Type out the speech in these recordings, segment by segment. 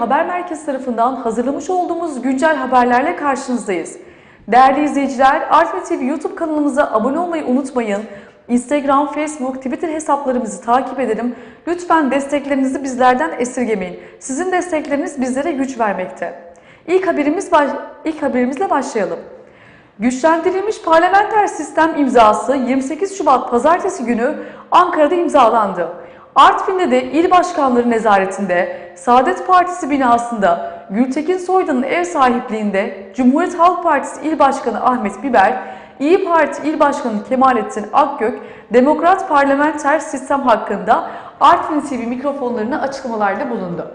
Haber Merkezi tarafından hazırlamış olduğumuz güncel haberlerle karşınızdayız. Değerli izleyiciler, Artvi TV YouTube kanalımıza abone olmayı unutmayın. Instagram, Facebook, Twitter hesaplarımızı takip edelim. Lütfen desteklerinizi bizlerden esirgemeyin. Sizin destekleriniz bizlere güç vermekte. İlk haberimiz baş- ilk haberimizle başlayalım. Güçlendirilmiş parlamenter sistem imzası 28 Şubat pazartesi günü Ankara'da imzalandı. Artvin'de de il başkanları nezaretinde Saadet Partisi binasında Gültekin Soydan'ın ev sahipliğinde Cumhuriyet Halk Partisi İl Başkanı Ahmet Biber, İyi Parti İl Başkanı Kemalettin Akgök, Demokrat Parlamenter Sistem hakkında Artvin TV mikrofonlarına açıklamalarda bulundu.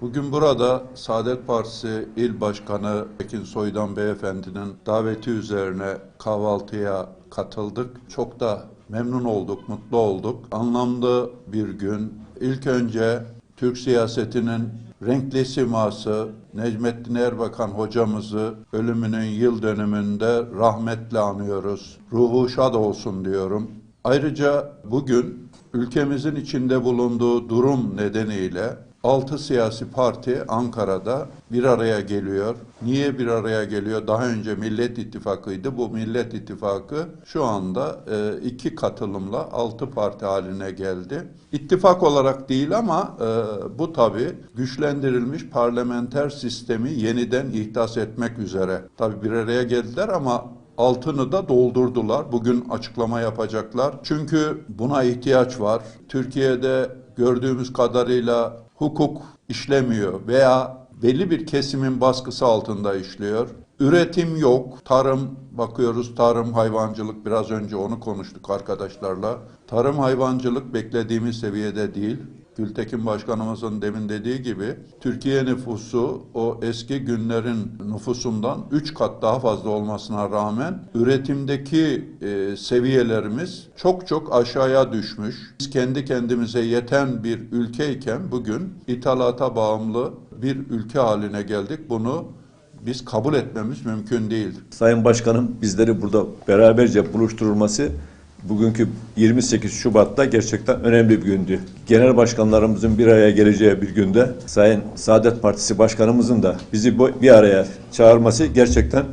Bugün burada Saadet Partisi İl Başkanı Ekin Soydan Beyefendinin daveti üzerine kahvaltıya katıldık. Çok da memnun olduk, mutlu olduk. Anlamlı bir gün. İlk önce Türk siyasetinin renkli siması Necmettin Erbakan hocamızı ölümünün yıl dönümünde rahmetle anıyoruz. Ruhu şad olsun diyorum. Ayrıca bugün ülkemizin içinde bulunduğu durum nedeniyle Altı siyasi parti Ankara'da bir araya geliyor. Niye bir araya geliyor? Daha önce Millet İttifakı'ydı. Bu Millet İttifakı şu anda e, iki katılımla altı parti haline geldi. İttifak olarak değil ama e, bu tabi güçlendirilmiş parlamenter sistemi yeniden ihdas etmek üzere. Tabi bir araya geldiler ama altını da doldurdular. Bugün açıklama yapacaklar. Çünkü buna ihtiyaç var. Türkiye'de gördüğümüz kadarıyla hukuk işlemiyor veya belli bir kesimin baskısı altında işliyor. Üretim yok. Tarım bakıyoruz tarım hayvancılık biraz önce onu konuştuk arkadaşlarla. Tarım hayvancılık beklediğimiz seviyede değil. Gültekin Başkanımızın demin dediği gibi Türkiye nüfusu o eski günlerin nüfusundan 3 kat daha fazla olmasına rağmen üretimdeki e, seviyelerimiz çok çok aşağıya düşmüş. Biz kendi kendimize yeten bir ülkeyken bugün ithalata bağımlı bir ülke haline geldik. Bunu biz kabul etmemiz mümkün değil. Sayın Başkanım bizleri burada beraberce buluşturulması bugünkü 28 Şubat'ta gerçekten önemli bir gündü. Genel başkanlarımızın bir araya geleceği bir günde Sayın Saadet Partisi Başkanımızın da bizi bir araya çağırması gerçekten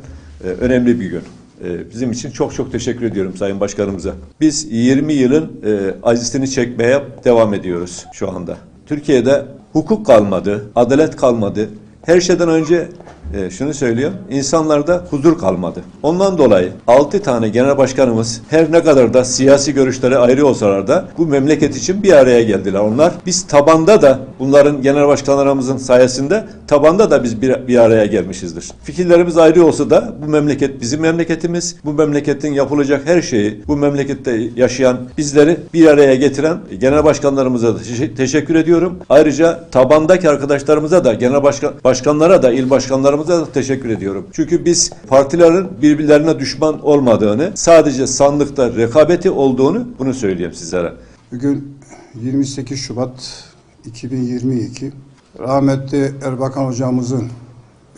e, önemli bir gün. E, bizim için çok çok teşekkür ediyorum Sayın Başkanımıza. Biz 20 yılın e, acısını çekmeye devam ediyoruz şu anda. Türkiye'de hukuk kalmadı, adalet kalmadı. Her şeyden önce e, şunu söylüyorum. insanlarda huzur kalmadı. Ondan dolayı 6 tane genel başkanımız her ne kadar da siyasi görüşleri ayrı olsalar da bu memleket için bir araya geldiler onlar. Biz tabanda da bunların genel başkanlarımızın sayesinde tabanda da biz bir, bir araya gelmişizdir. Fikirlerimiz ayrı olsa da bu memleket bizim memleketimiz. Bu memleketin yapılacak her şeyi bu memlekette yaşayan bizleri bir araya getiren genel başkanlarımıza da teşe- teşekkür ediyorum. Ayrıca tabandaki arkadaşlarımıza da genel başkan başkanlara da il başkanlarımıza da teşekkür ediyorum. Çünkü biz partilerin birbirlerine düşman olmadığını, sadece sandıkta rekabeti olduğunu bunu söyleyeyim sizlere. Bugün 28 Şubat 2022. Rahmetli Erbakan hocamızın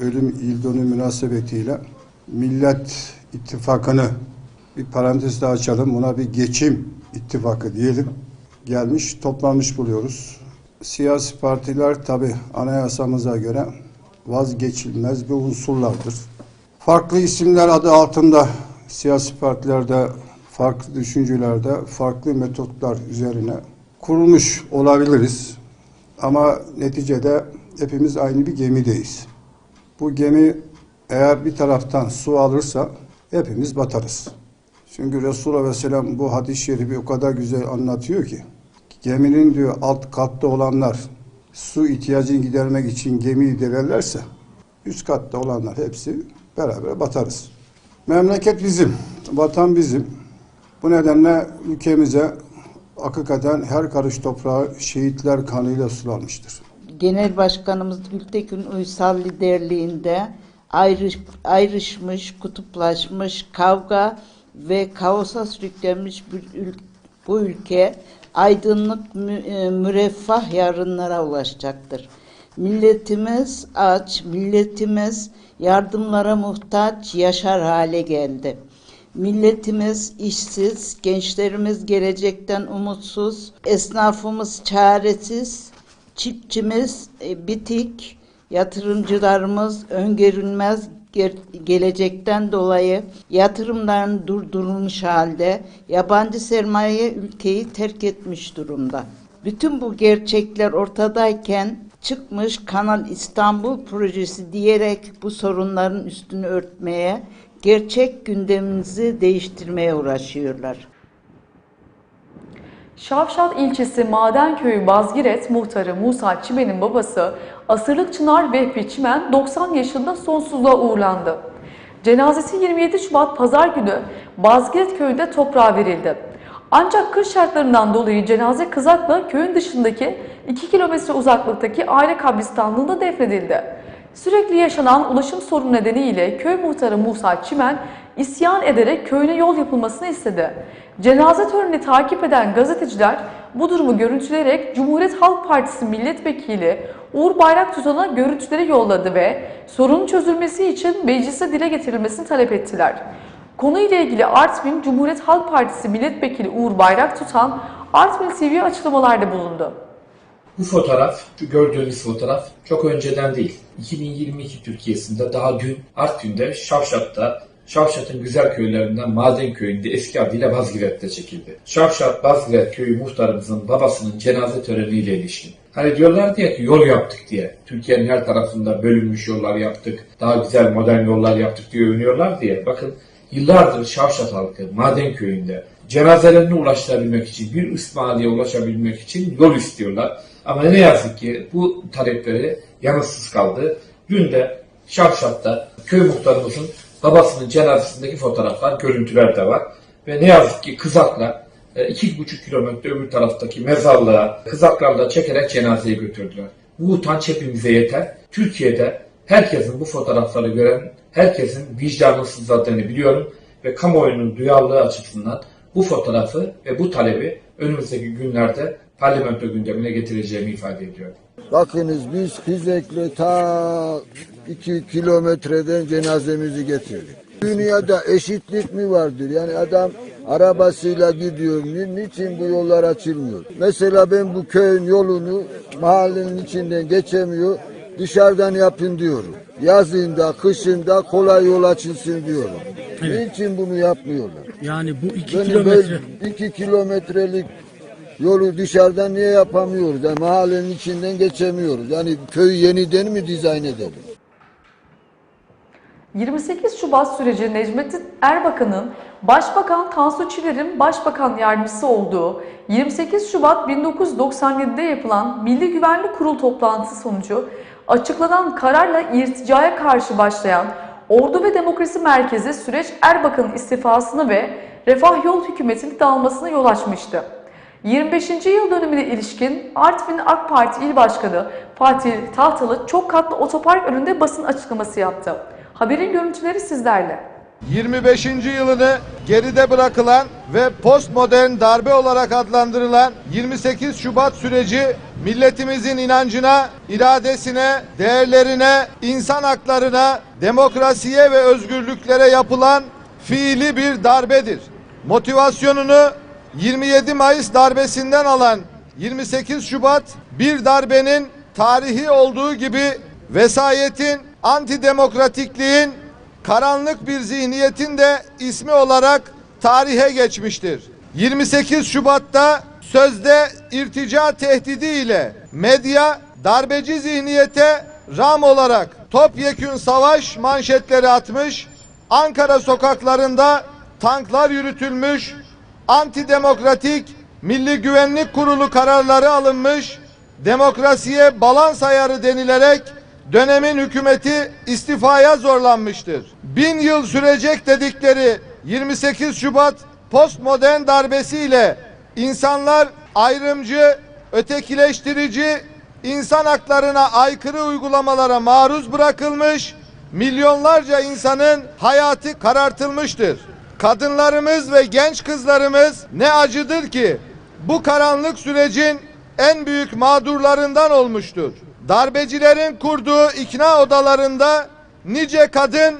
ölüm yıl dönümü münasebetiyle Millet İttifakı'nı bir parantez daha açalım. Buna bir geçim ittifakı diyelim. Gelmiş, toplanmış buluyoruz. Siyasi partiler tabi anayasamıza göre vazgeçilmez bir unsurlardır. Farklı isimler adı altında siyasi partilerde, farklı düşüncelerde, farklı metotlar üzerine kurulmuş olabiliriz. Ama neticede hepimiz aynı bir gemideyiz. Bu gemi eğer bir taraftan su alırsa hepimiz batarız. Çünkü Resulullah Aleyhisselam bu hadis-i şerifi o kadar güzel anlatıyor ki geminin diyor alt katta olanlar su ihtiyacını gidermek için gemiyi delerlerse üst katta olanlar hepsi beraber batarız. Memleket bizim, vatan bizim. Bu nedenle ülkemize hakikaten her karış toprağı şehitler kanıyla sulanmıştır. Genel Başkanımız Gültekin Uysal liderliğinde ayrış, ayrışmış, kutuplaşmış, kavga ve kaosa sürüklenmiş bir ül- bu ülke aydınlık, e, müreffah yarınlara ulaşacaktır. Milletimiz aç, milletimiz yardımlara muhtaç yaşar hale geldi. Milletimiz işsiz, gençlerimiz gelecekten umutsuz, esnafımız çaresiz, Çiftçimiz e, bitik, yatırımcılarımız öngörülmez gelecekten dolayı yatırımların durdurulmuş halde yabancı sermaye ülkeyi terk etmiş durumda. Bütün bu gerçekler ortadayken çıkmış Kanal İstanbul projesi diyerek bu sorunların üstünü örtmeye, gerçek gündemimizi değiştirmeye uğraşıyorlar. Şavşat ilçesi Madenköyü Bazgiret muhtarı Musa Çimen'in babası Asırlık Çınar Vehbi Çimen 90 yaşında sonsuzluğa uğurlandı. Cenazesi 27 Şubat Pazar günü Bazgiret köyünde toprağa verildi. Ancak kış şartlarından dolayı cenaze Kızak'la köyün dışındaki 2 kilometre uzaklıktaki aile kabristanlığında defnedildi. Sürekli yaşanan ulaşım sorunu nedeniyle köy muhtarı Musa Çimen isyan ederek köyüne yol yapılmasını istedi. Cenaze törenini takip eden gazeteciler bu durumu görüntüleyerek Cumhuriyet Halk Partisi milletvekili Uğur Bayraktutan'a görüntüleri yolladı ve sorunun çözülmesi için meclise dile getirilmesini talep ettiler. Konuyla ilgili Artvin Cumhuriyet Halk Partisi milletvekili Uğur Bayraktutan Artvin TV'ye açıklamalarda bulundu. Bu fotoğraf, şu gördüğünüz fotoğraf çok önceden değil. 2022 Türkiye'sinde daha dün Artvin'de Şavşat'ta Şavşat'ın güzel köylerinden Maden Köyü'nde eski adıyla Bazgiret'te çekildi. Şavşat Bazgiret Köyü muhtarımızın babasının cenaze töreniyle ilişkin. Hani diyorlar diye ki yol yaptık diye. Türkiye'nin her tarafında bölünmüş yollar yaptık. Daha güzel modern yollar yaptık diye övünüyorlar diye. Bakın yıllardır Şavşat halkı Maden Köyü'nde cenazelerini ulaştırabilmek için, bir İsmailiye ulaşabilmek için yol istiyorlar. Ama ne yazık ki bu talepleri yanıtsız kaldı. Dün de Şavşat'ta köy muhtarımızın babasının cenazesindeki fotoğraflar, görüntüler de var. Ve ne yazık ki kızakla e, iki buçuk kilometre öbür taraftaki mezarlığa kızaklarla çekerek cenazeyi götürdüler. Bu utanç hepimize yeter. Türkiye'de herkesin bu fotoğrafları gören, herkesin vicdanı sızladığını biliyorum ve kamuoyunun duyarlılığı açısından bu fotoğrafı ve bu talebi önümüzdeki günlerde parlamento gündemine getireceğimi ifade ediyorum. Bakınız biz Fizek'le ta 2 kilometreden cenazemizi getirdik. Dünyada eşitlik mi vardır? Yani adam arabasıyla gidiyor. Ni- Niçin bu yollar açılmıyor? Mesela ben bu köyün yolunu mahallenin içinden geçemiyor. Dışarıdan yapın diyorum. Yazında, kışında kolay yol açılsın diyorum. Niçin bunu yapmıyorlar? Yani bu iki Yani kilometre iki kilometrelik yolu dışarıdan niye yapamıyoruz? Yani mahallenin içinden geçemiyoruz. Yani köyü yeniden mi dizayn edelim? 28 Şubat süreci Necmettin Erbakan'ın Başbakan Tansu Çiller'in Başbakan Yardımcısı olduğu 28 Şubat 1997'de yapılan Milli Güvenlik Kurulu toplantısı sonucu açıklanan kararla irticaya karşı başlayan Ordu ve Demokrasi Merkezi süreç Erbakan'ın istifasını ve Refah Yol Hükümeti'nin dağılmasına yol açmıştı. 25. yıl dönümüne ilişkin Artvin AK Parti İl Başkanı Fatih Tahtalı çok katlı otopark önünde basın açıklaması yaptı. Haberin görüntüleri sizlerle. 25. yılını geride bırakılan ve postmodern darbe olarak adlandırılan 28 Şubat süreci milletimizin inancına, iradesine, değerlerine, insan haklarına, demokrasiye ve özgürlüklere yapılan fiili bir darbedir. Motivasyonunu 27 Mayıs darbesinden alan 28 Şubat bir darbenin tarihi olduğu gibi vesayetin, antidemokratikliğin, karanlık bir zihniyetin de ismi olarak tarihe geçmiştir. 28 Şubat'ta sözde irtica tehdidi ile medya darbeci zihniyete ram olarak topyekün savaş manşetleri atmış, Ankara sokaklarında tanklar yürütülmüş, antidemokratik Milli Güvenlik Kurulu kararları alınmış, demokrasiye balans ayarı denilerek dönemin hükümeti istifaya zorlanmıştır. Bin yıl sürecek dedikleri 28 Şubat postmodern darbesiyle insanlar ayrımcı, ötekileştirici, insan haklarına aykırı uygulamalara maruz bırakılmış, milyonlarca insanın hayatı karartılmıştır. Kadınlarımız ve genç kızlarımız ne acıdır ki bu karanlık sürecin en büyük mağdurlarından olmuştur. Darbecilerin kurduğu ikna odalarında nice kadın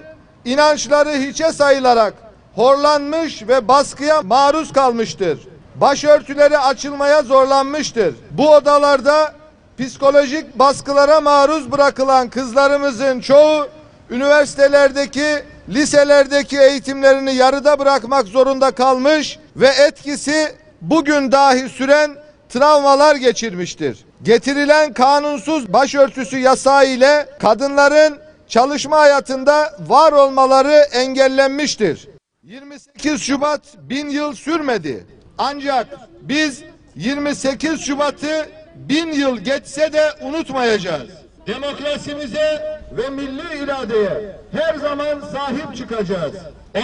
inançları hiçe sayılarak horlanmış ve baskıya maruz kalmıştır. Başörtüleri açılmaya zorlanmıştır. Bu odalarda psikolojik baskılara maruz bırakılan kızlarımızın çoğu üniversitelerdeki, liselerdeki eğitimlerini yarıda bırakmak zorunda kalmış ve etkisi bugün dahi süren travmalar geçirmiştir. Getirilen kanunsuz başörtüsü yasağı ile kadınların çalışma hayatında var olmaları engellenmiştir. 28 Şubat bin yıl sürmedi. Ancak biz 28 Şubat'ı bin yıl geçse de unutmayacağız. Demokrasimize ve milli iradeye her zaman sahip çıkacağız.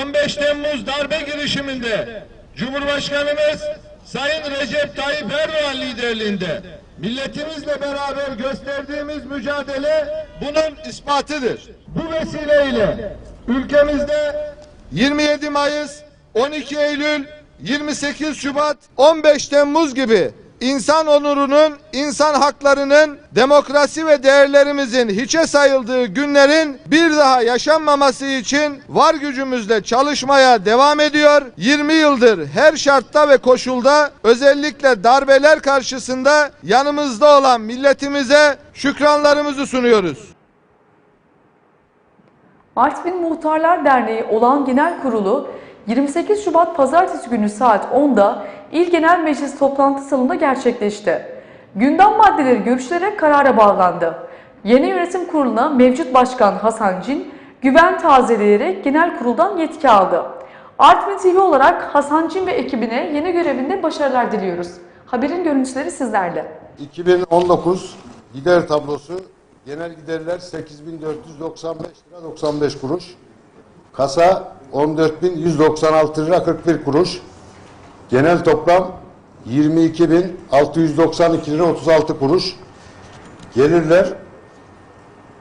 15 Temmuz darbe girişiminde Cumhurbaşkanımız Sayın Recep Tayyip Erdoğan liderliğinde milletimizle beraber gösterdiğimiz mücadele bunun ispatıdır. Bu vesileyle ülkemizde 27 Mayıs, 12 Eylül, 28 Şubat, 15 Temmuz gibi insan onurunun, insan haklarının, demokrasi ve değerlerimizin hiçe sayıldığı günlerin bir daha yaşanmaması için var gücümüzle çalışmaya devam ediyor. 20 yıldır her şartta ve koşulda özellikle darbeler karşısında yanımızda olan milletimize şükranlarımızı sunuyoruz. Artvin Muhtarlar Derneği olan genel kurulu 28 Şubat Pazartesi günü saat 10'da İl Genel Meclis toplantı salonunda gerçekleşti. Gündem maddeleri görüşülerek karara bağlandı. Yeni yönetim kuruluna mevcut başkan Hasan Cin güven tazeleyerek genel kuruldan yetki aldı. Artvin TV olarak Hasan Cin ve ekibine yeni görevinde başarılar diliyoruz. Haberin görüntüleri sizlerle. 2019 gider tablosu genel giderler 8495 lira 95 kuruş. Kasa 14196 lira 41 kuruş. Genel toplam 22692 lira 36 kuruş. Gelirler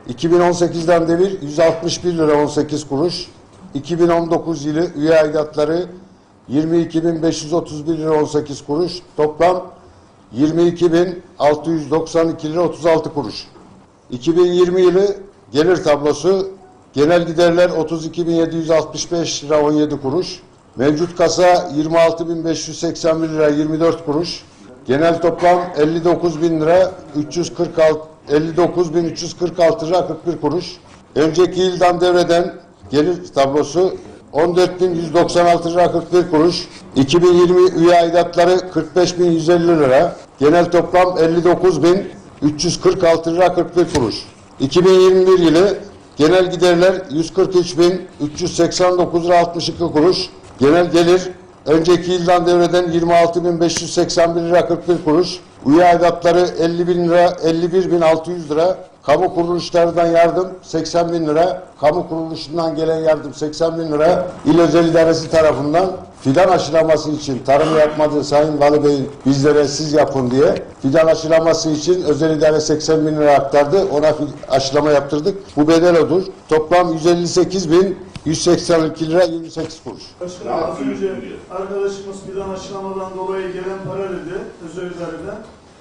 2018'den de bir 161 lira 18 kuruş. 2019 yılı üye aidatları 22.531 lira 18 kuruş. Toplam 22.692 lira 36 kuruş. 2020 yılı gelir tablosu genel giderler 32.765 lira 17 kuruş. Mevcut kasa 26.581 lira 24 kuruş. Genel toplam 59.000 lira 346 59.346 lira 41 kuruş. Önceki yıldan devreden gelir tablosu 14.196 lira 41 kuruş. 2020 üye aidatları 45.150 lira. Genel toplam 59.346 lira 41 kuruş. 2021 yılı genel giderler 143.389 lira 62 kuruş. Genel gelir önceki yıldan devreden 26.581 lira 41 kuruş. Üye aidatları 50.000 lira 51.600 lira. Kamu kuruluşlarından yardım 80 bin lira. Kamu kuruluşundan gelen yardım 80 bin lira. İl Özel İdaresi tarafından fidan aşılaması için tarım yapmadı Sayın Valı Bey'in bizlere siz yapın diye fidan aşılaması için özel idare 80 bin lira aktardı. Ona aşılama yaptırdık. Bu bedel odur. Toplam 158 bin 182 lira 28 kuruş. Başkanım az önce arkadaşımız fidan aşılamadan dolayı gelen para dedi özel idareden.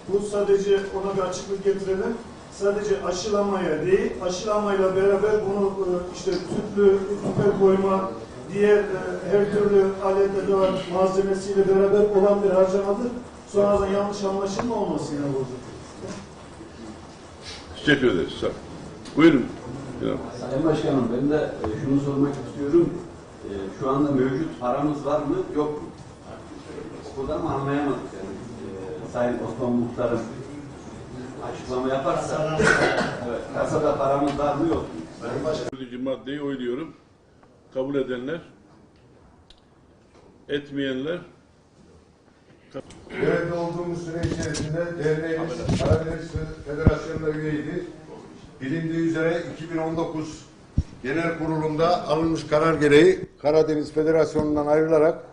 Bu sadece ona bir açıklık getirelim. Sadece aşılamaya değil, aşılamayla beraber bunu e, işte tüplü, tüpe koyma, diğer e, her türlü alet edevat malzemesiyle beraber olan bir harcamadır. Sonradan yanlış anlaşılma olmasın yine burada. Teşekkür ederiz. Sağ. Buyurun. Sayın Başkanım ben de e, şunu sormak istiyorum. E, Şu anda mevcut paramız var mı yok mu? Buradan mı anlayamadık yani. E, Sayın Osman Muhtarım açıklama yaparsa evet, kasada paramız var mı yok mu? Dördüncü maddeyi oyluyorum. Kabul edenler, etmeyenler Görevde olduğumuz süre içerisinde derneğimiz Karadeniz Federasyonu'na üyeydi. Bilindiği üzere 2019 Genel Kurulu'nda alınmış karar gereği Karadeniz Federasyonu'ndan ayrılarak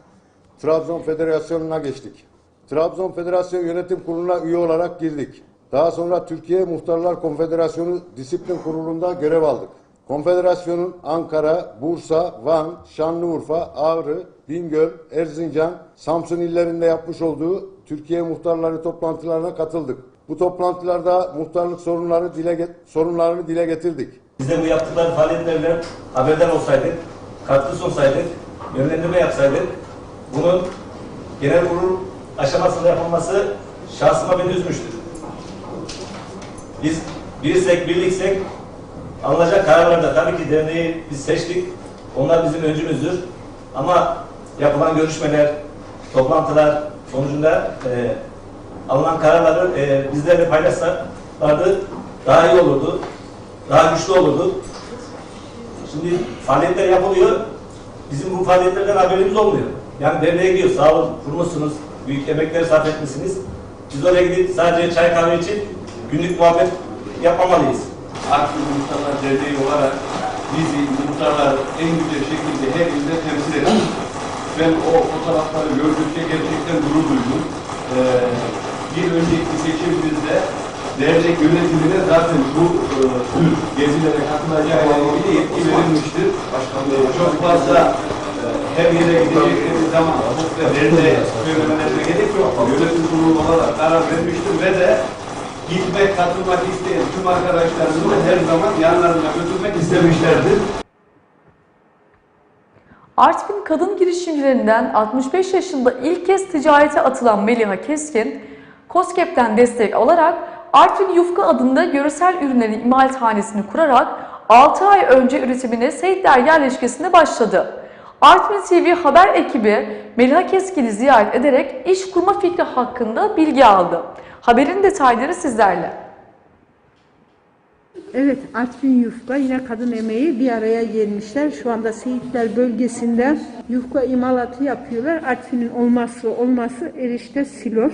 Trabzon Federasyonu'na geçtik. Trabzon Federasyon Yönetim Kurulu'na üye olarak girdik. Daha sonra Türkiye Muhtarlar Konfederasyonu Disiplin Kurulu'nda görev aldık. Konfederasyonun Ankara, Bursa, Van, Şanlıurfa, Ağrı, Bingöl, Erzincan, Samsun illerinde yapmış olduğu Türkiye Muhtarları toplantılarına katıldık. Bu toplantılarda muhtarlık sorunları dile sorunlarını dile getirdik. Biz de bu yaptıkları faaliyetlerle haberdar olsaydık, katkı sunsaydık, yönlendirme yapsaydık, bunun genel kurul aşamasında yapılması şahsıma beni üzmüştür. Biz biriysek, birliksek alınacak kararlarda tabii ki derneği biz seçtik. Onlar bizim öncümüzdür. Ama yapılan görüşmeler, toplantılar sonucunda e, alınan kararları e, bizlerle paylaşsalardı daha iyi olurdu. Daha güçlü olurdu. Şimdi faaliyetler yapılıyor. Bizim bu faaliyetlerden haberimiz olmuyor. Yani derneğe gidiyor. Sağ olun kurmuşsunuz. Büyük emekler sarf etmişsiniz. Biz oraya gidip sadece çay kahve için günlük muhabbet yapmamalıyız. Aktif Muhtarlar Derneği olarak bizi muhtarlar en güzel şekilde her ilde temsil ediyor. Ben o fotoğrafları gördükçe gerçekten gurur duydum. Ee, bir önceki seçimimizde dernek yönetimine zaten bu e, tür gezilere katılacağıyla ilgili yetki verilmiştir. Ee, çok fazla e, her yere gidecekleri zaman çok da derneğe söylemelerine gerek yok. Yönetim kurulu olarak karar vermiştir ve de gitmek, katılmak isteyen tüm arkadaşlarımızı her zaman yanlarına götürmek istemişlerdir. Artvin kadın girişimcilerinden 65 yaşında ilk kez ticarete atılan Meliha Keskin, COSGAP'ten destek alarak Artvin Yufka adında görsel ürünlerin imalathanesini kurarak 6 ay önce üretimine Seyitler yerleşkesinde başladı. Artvin TV haber ekibi Meliha Keskin'i ziyaret ederek iş kurma fikri hakkında bilgi aldı. Haberin detayları sizlerle. Evet, Artvin Yufka yine kadın emeği bir araya gelmişler. Şu anda Seyitler bölgesinde yufka imalatı yapıyorlar. Artvin'in olmazsa olması erişte silor.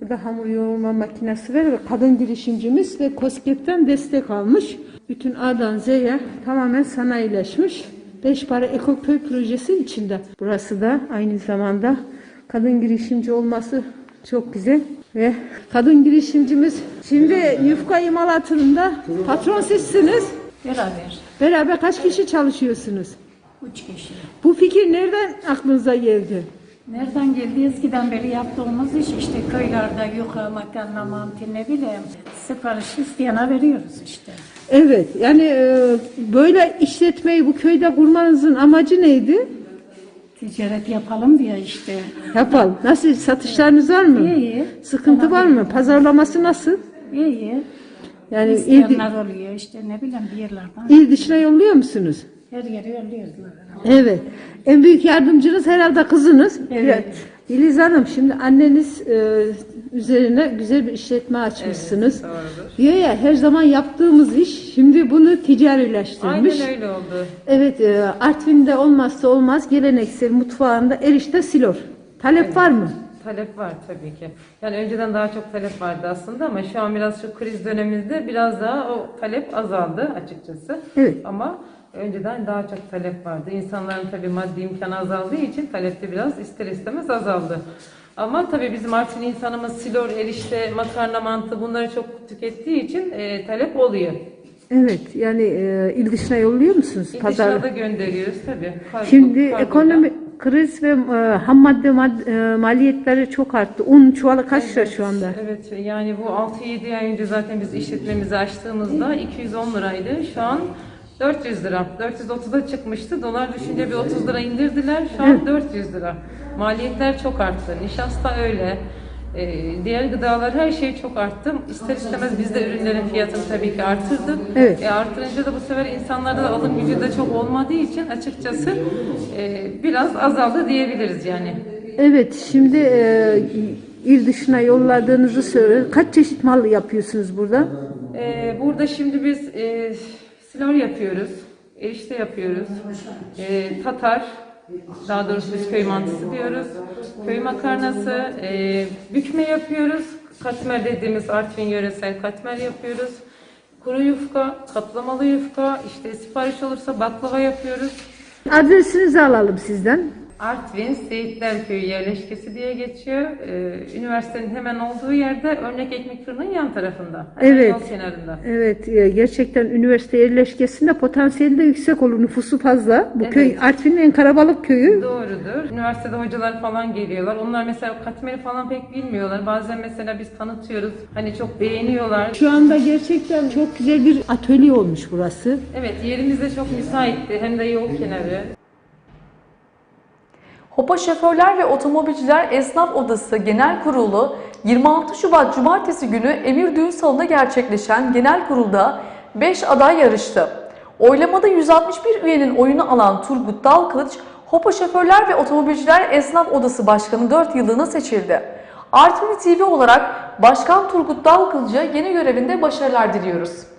Burada hamur yoğurma makinesi var ve kadın girişimcimiz ve COSGAP'ten destek almış. Bütün A'dan Z'ye tamamen sanayileşmiş. Beş para ekoköy projesi içinde. Burası da aynı zamanda kadın girişimci olması çok güzel. Ve kadın girişimcimiz şimdi yufka imalatında patron sizsiniz. Beraber. Beraber kaç kişi çalışıyorsunuz? Üç kişi. Bu fikir nereden aklınıza geldi? Nereden geldi? Eskiden beri yaptığımız iş işte köylerde yuka, makarna, mantı ne bileyim. Sipariş isteyene veriyoruz işte. Evet yani e, böyle işletmeyi bu köyde kurmanızın amacı neydi? Ticaret yapalım diye işte. Yapalım. Nasıl satışlarınız var mı? İyi iyi. Sıkıntı var mı? Pazarlaması nasıl? İyi iyi. Yani il, İsteyenler oluyor işte ne bileyim bir yerlerden. il dışına yolluyor musunuz? Her yere yolluyoruz. Evet. En büyük yardımcınız herhalde kızınız. Evet. Filiz Hanım şimdi anneniz e, üzerine güzel bir işletme açmışsınız. Diyor ya her zaman yaptığımız iş şimdi bunu ticarileştirmiş. Aynen öyle oldu. Evet e, Artvin'de olmazsa olmaz geleneksel mutfağında erişte silor. Talep var mı? Talep var tabii ki. Yani önceden daha çok talep vardı aslında ama şu an biraz şu kriz dönemimizde biraz daha o talep azaldı açıkçası. Evet. Ama önceden daha çok talep vardı. İnsanların tabii maddi imkanı azaldığı için talep de biraz ister istemez azaldı. Ama tabii bizim Artvin insanımız silor, erişte, makarna mantı bunları çok tükettiği için e, talep oluyor. Evet yani e, il dışına yolluyor musunuz? İl dışına da gönderiyoruz tabii. Kargo- Şimdi kargoyla. ekonomi kriz ve e, ham madde mad- e, maliyetleri çok arttı. Un çuvalı kaç lira şu anda? Evet yani bu 6-7 ay önce zaten biz işletmemizi açtığımızda 210 liraydı. Şu an 400 lira. 430'a çıkmıştı. Dolar düşünce bir 30 lira indirdiler. Şu an 400 lira. Maliyetler çok arttı. Nişasta öyle. Ee, diğer gıdalar her şey çok arttı. İster istemez biz de ürünlerin fiyatını tabii ki artırdık. Evet. E, artırınca da bu sefer insanlarda da alım gücü de çok olmadığı için açıkçası e, biraz azaldı diyebiliriz yani. Evet şimdi e, il dışına yolladığınızı söyle. Kaç çeşit mal yapıyorsunuz burada? Ee, burada şimdi biz e, silor yapıyoruz, erişte yapıyoruz, e, tatar, daha doğrusu biz köy mantısı diyoruz, köy makarnası, e, bükme yapıyoruz, katmer dediğimiz Artvin yöresel katmer yapıyoruz, kuru yufka, katlamalı yufka, işte sipariş olursa baklava yapıyoruz. Adresinizi alalım sizden. Artvin Seyitler Köyü yerleşkesi diye geçiyor. Ee, üniversitenin hemen olduğu yerde Örnek Ekmek Fırının yan tarafında. Hemen Evet. Yol kenarında. Evet e, gerçekten üniversite yerleşkesinde potansiyeli de yüksek olur. Nüfusu fazla. Bu Evet. köy Artvin'in en kalabalık köyü. Doğrudur. Üniversitede hocalar falan geliyorlar. Onlar mesela katmeri falan pek bilmiyorlar. Bazen mesela biz tanıtıyoruz. Hani çok beğeniyorlar. Şu anda gerçekten çok güzel bir atölye olmuş burası. Evet yerimiz de çok müsaitti. Hem de yol kenarı. Hopa Şoförler ve Otomobilciler Esnaf Odası Genel Kurulu 26 Şubat Cumartesi günü Emir Düğün Salonu'nda gerçekleşen genel kurulda 5 aday yarıştı. Oylamada 161 üyenin oyunu alan Turgut Dalkılıç, Hopa Şoförler ve Otomobilciler Esnaf Odası Başkanı 4 yıllığına seçildi. Artvin TV olarak Başkan Turgut Dalkılıç'a yeni görevinde başarılar diliyoruz.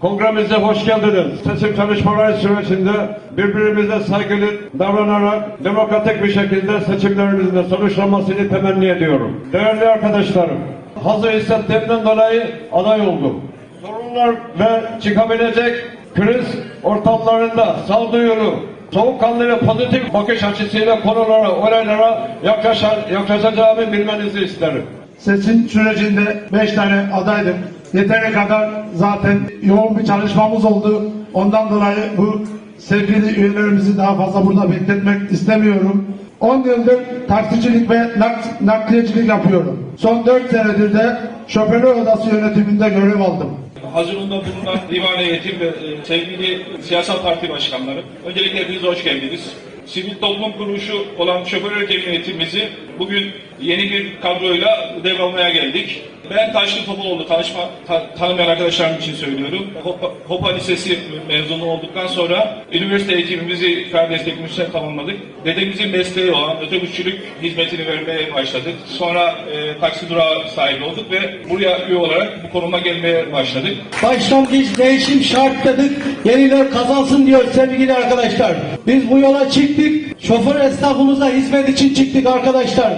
Kongremize hoş geldiniz. Seçim çalışmaları sürecinde birbirimize saygılı davranarak demokratik bir şekilde seçimlerimizin de sonuçlanmasını temenni ediyorum. Değerli arkadaşlarım, hazır hissettiğimden dolayı aday oldum. Sorunlar ve çıkabilecek kriz ortamlarında sağduyulu, soğukkanlı ve pozitif bakış açısıyla konulara, olaylara yaklaşan, yaklaşacağımı bilmenizi isterim. Seçim sürecinde 5 tane adaydım. Yeteri kadar zaten yoğun bir çalışmamız oldu. Ondan dolayı bu sevgili üyelerimizi daha fazla burada bekletmek istemiyorum. 10 yıldır taksicilik ve nak- nakliyecilik yapıyorum. Son 4 senedir de şoförler odası yönetiminde görev aldım. Hazırında bulunan divan heyetim ve e, sevgili siyasal parti başkanları. Öncelikle hepiniz hoş geldiniz. Sivil toplum kuruluşu olan şoför cemiyetimizi bugün yeni bir kadroyla devralmaya geldik. Ben Taşlı Topaloğlu, tanışma, ta- tanımayan arkadaşlarım için söylüyorum. Hopa, Hopa Lisesi mezunu olduktan sonra üniversite eğitimimizi kardeşlik müsait tamamladık. Dedemizin mesleği olan otobüsçülük hizmetini vermeye başladık. Sonra e, taksi durağı sahibi olduk ve buraya üye olarak bu konuma gelmeye başladık. Başlangıç değişim şart dedik. Yeniler kazansın diyor sevgili arkadaşlar. Biz bu yola çıktık. Şoför esnafımıza hizmet için çıktık arkadaşlar.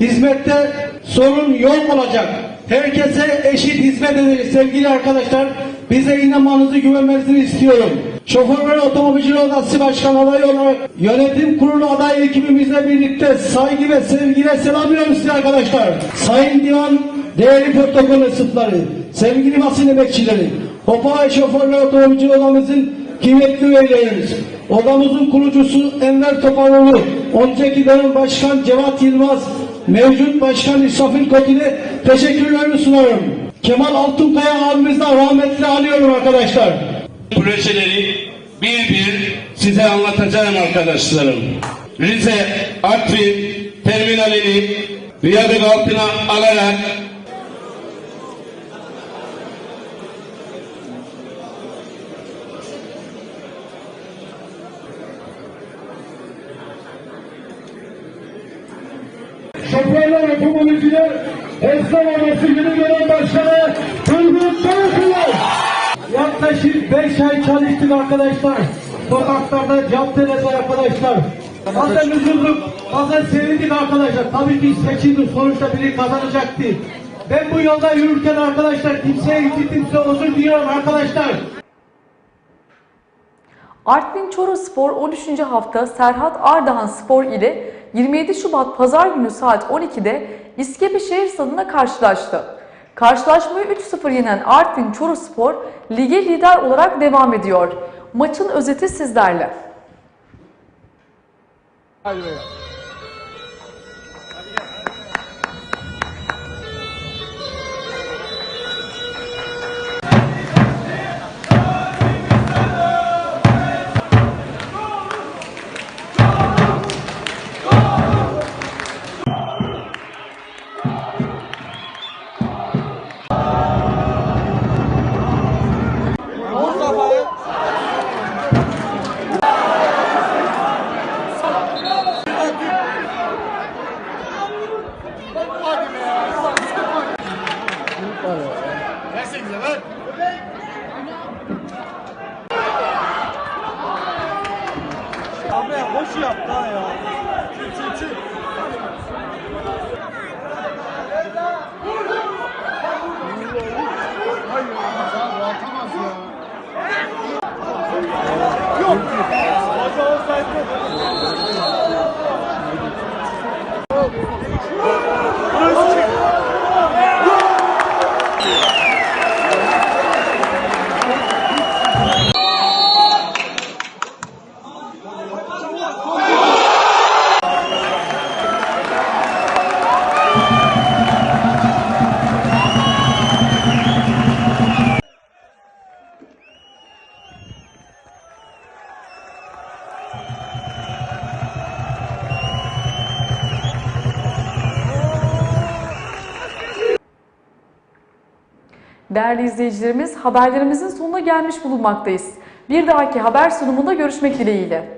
Hizmette sorun yok olacak. Herkese eşit hizmet edeceğiz sevgili arkadaşlar. Bize inanmanızı güvenmenizi istiyorum. Şoför ve Otomobilciler Odası Başkanı adayı olarak yönetim kurulu aday ekibimizle birlikte saygı ve sevgiyle selamlıyorum sizi arkadaşlar. Sayın Divan, değerli protokol mensupları, sevgili basın emekçileri, Hopa Şoförler Otomobilciler Odamızın kıymetli üyelerimiz, odamızın kurucusu Enver Topaloğlu, önceki dönem Başkan Cevat Yılmaz, mevcut Başkan İsrafil Kotil'e teşekkürlerimi sunarım. Kemal Altunkaya abimizden rahmetli alıyorum arkadaşlar. projeleri bir bir size anlatacağım arkadaşlarım. Rize, Artvin terminalini altına alarak Otomobilciler Esnaf Odası Yeni Görev Başkanı Turgut Dalkılıç. Yaklaşık 5 ay çalıştık arkadaşlar. Sokaklarda, caddelerde arkadaşlar. Bazen üzüldük, bazen sevindik arkadaşlar. Tabii ki seçildi, sonuçta biri kazanacaktı. Ben bu yolda yürürken arkadaşlar kimseye iki kimse özür diliyorum arkadaşlar. Artvin Çoruh Spor 13. hafta Serhat Ardahan Spor ile 27 Şubat Pazar günü saat 12'de İskebe Şehir Stadı'nda karşılaştı. Karşılaşmayı 3-0 yenen Artvin Çoruh Spor lige lider olarak devam ediyor. Maçın özeti sizlerle. Var ya. Nasıl güzel lan? Abi hoş yap lan ya. Çık çık çık. Yok. Hadi olsaydı. Değerli izleyicilerimiz haberlerimizin sonuna gelmiş bulunmaktayız. Bir dahaki haber sunumunda görüşmek dileğiyle.